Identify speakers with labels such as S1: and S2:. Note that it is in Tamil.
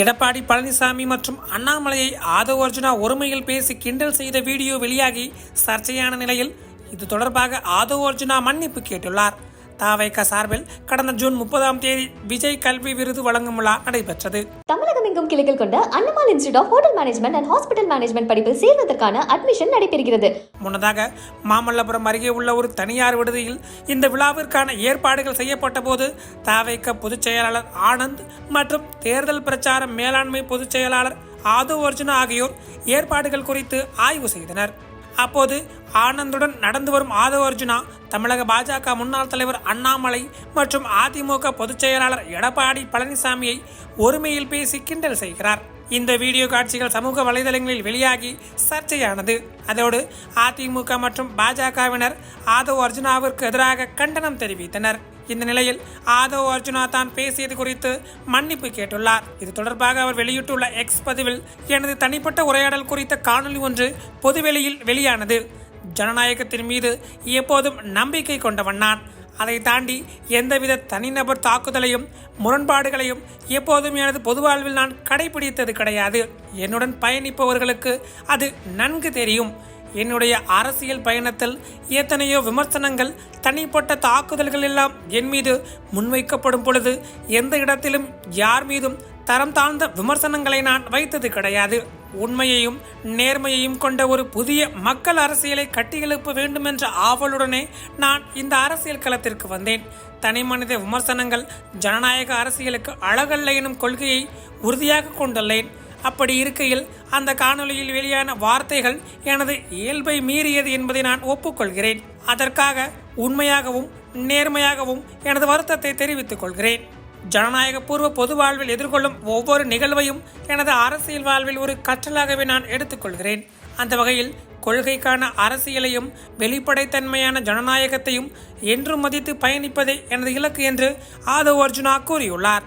S1: எடப்பாடி பழனிசாமி மற்றும் அண்ணாமலையை ஆதவ அர்ஜுனா ஒருமையில் பேசி கிண்டல் செய்த வீடியோ வெளியாகி சர்ச்சையான நிலையில் இது தொடர்பாக ஆதவ அர்ஜுனா மன்னிப்பு கேட்டுள்ளார். தாவைக்க சார்பில் கடந்த ஜூன் முப்பதாம் தேதி விஜய் கல்வி விருது வழங்கும் விழா நடைபெற்றது.
S2: தமிழகம் கிளைகள் கொண்ட Annamal institute of hotel management and hospital management படிப்பில் சேர்வதற்கான அட்மிஷன் நடைபெறுகிறது.
S1: முன்னதாக மாமல்லபுரம் அருகே உள்ள ஒரு தனியார் விடுதியில் இந்த விழாவிற்கான ஏற்பாடுகள் செய்யப்பட்ட போது தாவைக்க பொதுச் செயலாளர் ஆனந்த் மற்றும் தேர்தல் பிரச்சார மேலாண்மை பொதுச் செயலாளர் ஆது அர்ஜுனா ஆகியோர் ஏற்பாடுகள் குறித்து ஆய்வு செய்தனர். அப்போது ஆனந்துடன் நடந்து வரும் ஆதவ அர்ஜுனா தமிழக பாஜக முன்னாள் தலைவர் அண்ணாமலை மற்றும் அதிமுக பொதுச் செயலாளர் எடப்பாடி பழனிசாமியை ஒருமையில் பேசி கிண்டல் செய்கிறார். இந்த வீடியோ காட்சிகள் சமூக வலைதளங்களில் வெளியாகி சர்ச்சையானது. அதோடு அதிமுக மற்றும் பாஜகவினர் ஆதவ் அர்ஜுனாவிற்கு எதிராக கண்டனம் தெரிவித்தனர். இந்த நிலையில் ஆதவ் அர்ஜுனா தான் பேசியது குறித்து மன்னிப்பு கேட்டுள்ளார். இது தொடர்பாக அவர் வெளியிட்டுள்ள எக்ஸ் பதிவில் எனது தனிப்பட்ட உரையாடல் குறித்த காணொளி ஒன்று பொதுவெளியில் வெளியானது. ஜனநாயகத்தின் மீது எப்போதும் நம்பிக்கை கொண்டவன் நான். அதை தாண்டி எந்தவித தனிநபர் தாக்குதலையும் முரண்பாடுகளையும் எப்போதும் எனது பொது வாழ்வில் நான் கடைபிடித்தது கிடையாது. என்னுடன் பயணிப்பவர்களுக்கு அது நன்கு தெரியும். என்னுடைய அரசியல் பயணத்தில் எத்தனையோ விமர்சனங்கள் தனிப்பட்ட தாக்குதல்கள் எல்லாம் என் மீது முன்வைக்கப்படும் பொழுது எந்த இடத்திலும் யார் மீதும் தரம் தாழ்ந்த விமர்சனங்களை நான் வைத்தது கிடையாது. உண்மையையும் நேர்மையையும் கொண்ட ஒரு புதிய மக்கள் அரசியலை கட்டியெழுப்ப வேண்டும் என்ற ஆவலுடனே நான் இந்த அரசியல் களத்திற்கு வந்தேன். தனி மனித விமர்சனங்கள் ஜனநாயக அரசியலுக்கு அழகல்ல எனும் கொள்கையை உறுதியாக கொண்டுள்ளேன். அப்படி இருக்கையில் அந்த காணொளியில் வெளியான வார்த்தைகள் எனது இயல்பை மீறியது என்பதை நான் ஒப்புக்கொள்கிறேன். அதற்காக உண்மையாகவும் நேர்மையாகவும் எனது வருத்தத்தை தெரிவித்துக் கொள்கிறேன். ஜனநாயக பூர்வ பொது வாழ்வில் எதிர்கொள்ளும் ஒவ்வொரு நிகழ்வையும் எனது அரசியல் வாழ்வில் ஒரு கற்றலாகவே நான் எடுத்துக்கொள்கிறேன் அந்த வகையில் கொள்கைக்கான அரசியலையும் வெளிப்படைத்தன்மையான ஜனநாயகத்தையும் என்றும் மதித்து பயணிப்பதே எனது இலக்கு என்று ஆதவ் அர்ஜுனா கூறியுள்ளார்.